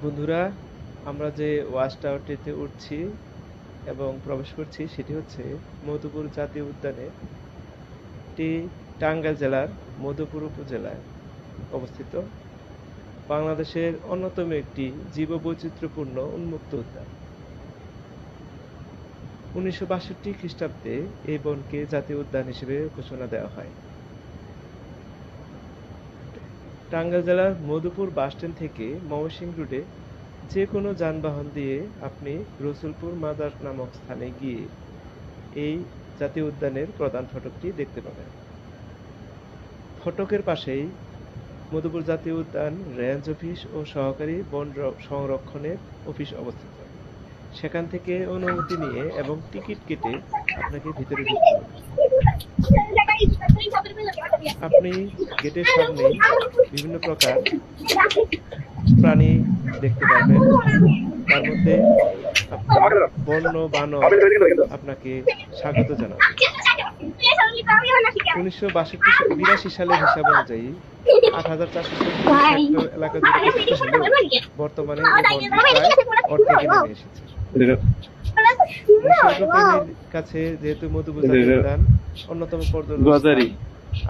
বন্ধুরা, আমরা যে ওয়াচ টাওয়ারটিতে উঠছি এবং প্রবেশ করছি, সেটি হচ্ছে মধুপুর জাতীয় উদ্যানে এটি টাঙ্গাইল জেলার মধুপুর উপজেলায় অবস্থিত। বাংলাদেশের অন্যতম একটি জীববৈচিত্র্যপূর্ণ উন্মুক্ত উদ্যান। উনিশশো বাষট্টি খ্রিস্টাব্দে এই বনকে জাতীয় উদ্যান হিসেবে ঘোষণা দেওয়া হয়। টাঙ্গাইল জেলার মধুপুর বাসস্ট্যান্ড থেকে ময়মনসিংহ রোডে যে কোনো যানবাহন দিয়ে আপনি রসুলপুর মাজার নামক স্থানে গিয়ে এই জাতীয় উদ্যানের প্রধান ফটকটি দেখতে পাবেন। ফটকের পাশেই মধুপুর জাতীয় উদ্যান রেঞ্জ অফিস ও সহকারী বন সংরক্ষণের অফিস অবস্থিত। সেখান থেকে অনুমতি নিয়ে এবং টিকিট কেটে আপনাকে ভিতরে ঢুকতে হবে। আপনি গেটের সামনে বিভিন্ন প্রকার প্রাণী দেখতে পারবেন। তার মধ্যে বন্য বানর আপনাকে স্বাগত জানাবে। উনিশশো বাষট্টি বিরাশি সালের হিসাব অনুযায়ী আট হাজার চারশো এলাকা জুড়ে বর্তমানে বনটি নেমে এসেছে। কাছে যেহেতু জাতীয় অন্যতম পর্যটন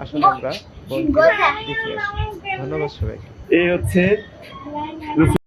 আসলে আমরা বন্ধু দেখে আসি। ধন্যবাদ সবাইকে। এই হচ্ছে